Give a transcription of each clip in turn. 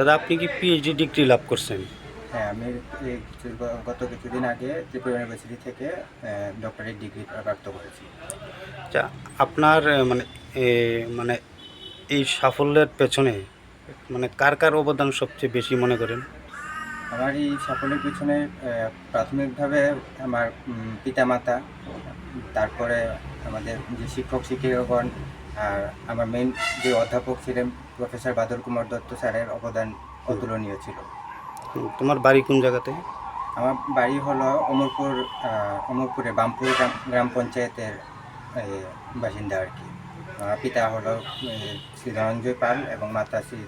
দাদা আপনি কি পিএইচডি ডিগ্রি লাভ করছেন? হ্যাঁ আমি গত কিছুদিন আগে ত্রিপুরা ইউনিভার্সিটি থেকে ডক্টরেট ডিগ্রি প্রাপ্ত করেছি। আচ্ছা আপনার মানে মানে এই সাফল্যের পেছনে মানে কার কার অবদান সবচেয়ে বেশি মনে করেন? আমার এই সাফল্যের পিছনে প্রাথমিকভাবে আমার পিতামাতা তারপরে আমাদের যে শিক্ষক শিক্ষিকাগণ আর আমার মেইন যে অধ্যাপক ছিলেন প্রফেসর বাদল কুমার দত্ত স্যারের অবদান অতুলনীয় ছিল। তোমার বাড়ি কোন জায়গাতে? আমার বাড়ি হলো অমরপুর অমরপুরে বামপুর গ্রাম গ্রাম পঞ্চায়েতের বাসিন্দা আর কি। আমার পিতা হলো শ্রী ধনঞ্জয় পাল এবং মাতা শ্রী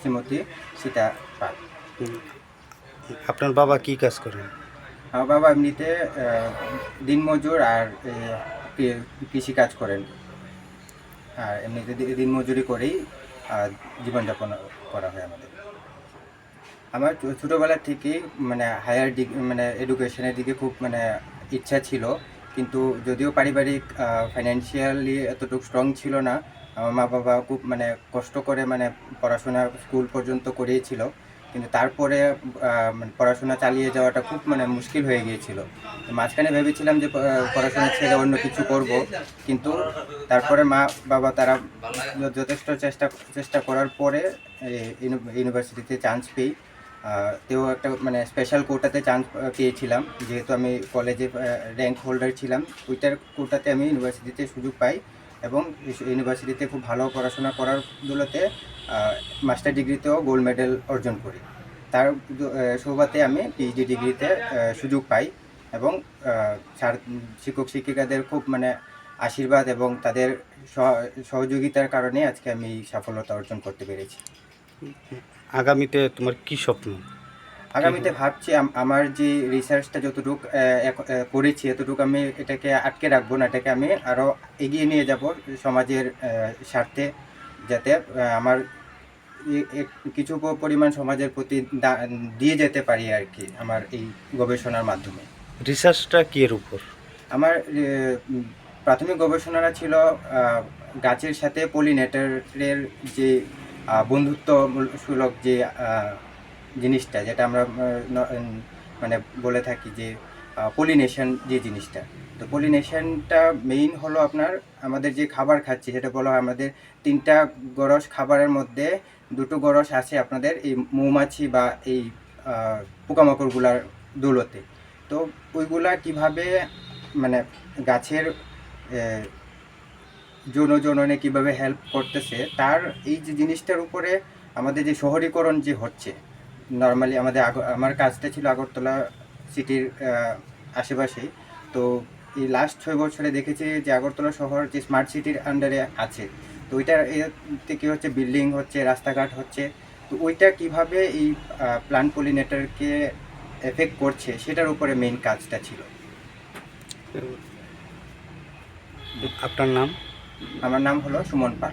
শ্রীমতী সীতা পাল। আপনার বাবা কি কাজ করেন? আমার বাবা এমনিতে দিনমজুর আর এ, কৃ- কৃষিকাজ করেন। আর এমনিতে দি- মজুরি করেই জীবনযাপন করা হয় আমাদের। আমার ছোটোবেলা থেকেই মানে হায়ার ডিগ্রি মানে এডুকেশনের দিকে খুব মানে ইচ্ছা ছিল, কিন্তু যদিও পারিবারিক ফাইন্যান্সিয়ালি এতটুকু স্ট্রং ছিল না, আমার মা বাবা খুব মানে কষ্ট করে মানে পড়াশোনা স্কুল পর্যন্ত করিয়েছিল কিন্তু তারপরে মানে পড়াশোনা চালিয়ে যাওয়াটা খুব মানে মুশকিল হয়ে গিয়েছিল। মাঝখানে ভেবেছিলাম যে পড়াশোনা ছেড়ে অন্য কিছু করব। কিন্তু তারপরে মা, বাবা তারা যথেষ্ট চেষ্টা চেষ্টা করার পরে ইউনিভার্সিটিতে চান্স পেয়ে তেও একটা মানে স্পেশাল কোটাতে চান্স পেয়েছিলাম। যেহেতু আমি কলেজে র্যাঙ্ক হোল্ডার ছিলাম, ওইটার কোটাতে আমি ইউনিভার্সিটিতে সুযোগ পাই। এবং ইউনিভার্সিটিতে খুব ভালো পড়াশোনা করার দৌলতে মাস্টার ডিগ্রিতেও গোল্ড মেডেল অর্জন করি। তার সৌভাতে আমি পিএইচডি ডিগ্রিতে সুযোগ পাই এবং শিক্ষক শিক্ষিকাদের খুব মানে আশীর্বাদ এবং তাদের সহ- সহযোগিতার কারণে আজকে আমি এই সাফল্যতা অর্জন করতে পেরেছি। আগামীতে তোমার কি স্বপ্ন? আগামীতে ভাবছি আমার যে রিসার্চটা যতটুকু করেছি এতটুকু আমি এটাকে আটকে রাখব না এটাকে আমি আরও এগিয়ে নিয়ে যাব সমাজের স্বার্থে যাতে আমার কিছু পরিমাণ সমাজের প্রতি দিয়ে যেতে পারি আর কি আমার এই গবেষণার মাধ্যমে। রিসার্চটা কি এর উপর? আমার প্রাথমিক গবেষণাটা ছিল গাছের সাথে পলিনেটারের যে বন্ধুত্বসুলভ যে জিনিসটা, যেটা আমরা মানে বলে থাকি যে পলিনেশন যে জিনিসটা। তো পলিনেশনটা মেইন হলো আপনার, আমাদের যে খাবার খাচ্ছি সেটা বলা হয় আমাদের তিনটা গরস খাবারের মধ্যে দুটো গরস আছে আপনাদের এই মৌমাছি বা এই পোকামাকড়গুলার দৌলতে। তো ওইগুলা কীভাবে মানে গাছের যৌন জননে কীভাবে হেল্প করতেছে, তার এই যে জিনিসটার উপরে আমাদের যে শহরীকরণ যে হচ্ছে নর্মালি আমাদের আগ- আমার কাজটা ছিল আগরতলা সিটির আশেপাশেই তো এই লাস্ট ছয় বছরে দেখেছি যে আগরতলা শহর যে স্মার্ট সিটির আন্ডারে আছে তো ওইটার এতে কী হচ্ছে বিল্ডিং হচ্ছে রাস্তাঘাট হচ্ছে। তো ওইটা কীভাবে এই প্লান্ট পলিনেটারকে এফেক্ট করছে সেটার উপরে মেইন কাজটা ছিল। আপনার নাম? আমার নাম হলো সুমন পাল।